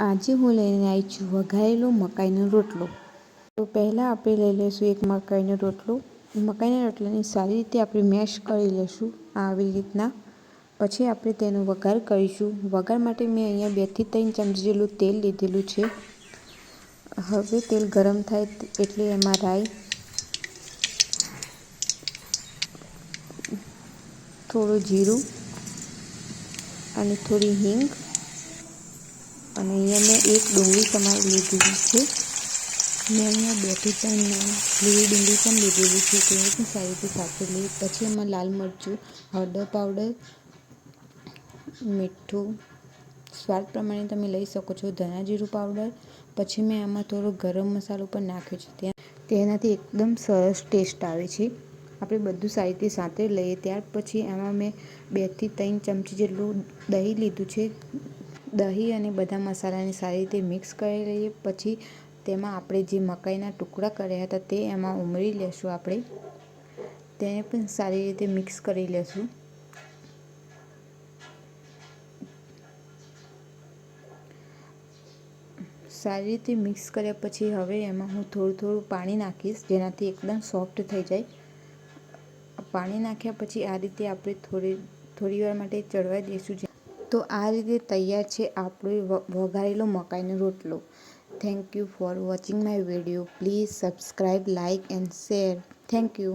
આજે હું લઈને આવી છું વઘારેલો મકાઈનો રોટલો. તો પહેલાં આપણે લઈ લઈશું એક મકાઈનો રોટલો. મકાઈના રોટલાને સારી રીતે આપણે મેશ કરી લઈશું આવી રીતના. પછી આપણે તેનો વઘાર કરીશું. વઘાર માટે મેં અહીંયા બેથી ત્રણ ચમચી જેટલું તેલ લીધેલું છે. હવે તેલ ગરમ થાય એટલે એમાં રાઈ, થોડું જીરું અને થોડી હિંગ અને અહીંયા મેં એક ડુંગળી તમારી લીધેલી છે. મેં અહીંયા બેથી ત્રણ લીલી ડુંગળી પણ લીધેલી છે તેને પણ સારી રીતે લઈ પછી એમાં લાલ મરચું, હળદર પાવડર, મીઠું, સ્વાદ પ્રમાણે તમે લઈ શકો છો ધના જીરું પાવડર. પછી મેં આમાં થોડો ગરમ મસાલો પણ નાખ્યો છે. ત્યાં તેનાથી એકદમ સરસ ટેસ્ટ આવે છે. આપણે બધું સારી રીતે સાંતળી લઈએ. ત્યાર પછી એમાં મેં બેથી ત્રણ ચમચી જેટલું દહીં લીધું છે. દહીં અને બધા મસાલાને સારી રીતે મિક્સ કરી લઈએ. પછી તેમાં આપણે જે મકાઈના ટુકડા કર્યા હતા તે એમાં ઉમેરી લેશું આપણે. તેને પણ સારી રીતે મિક્સ કરી લેશું. સારી રીતે મિક્સ કર્યા પછી હવે એમાં હું થોડું થોડું પાણી નાખીશ, જેનાથી એકદમ સોફ્ટ થઈ જાય. પાણી નાખ્યા પછી આ રીતે આપણે થોડી થોડી વાર માટે ચડવા દઈશું તો આ રીતે તૈયાર છે આપણો વઘારેલો મકાઈનો રોટલો. Thank you for watching my video please subscribe like and share thank you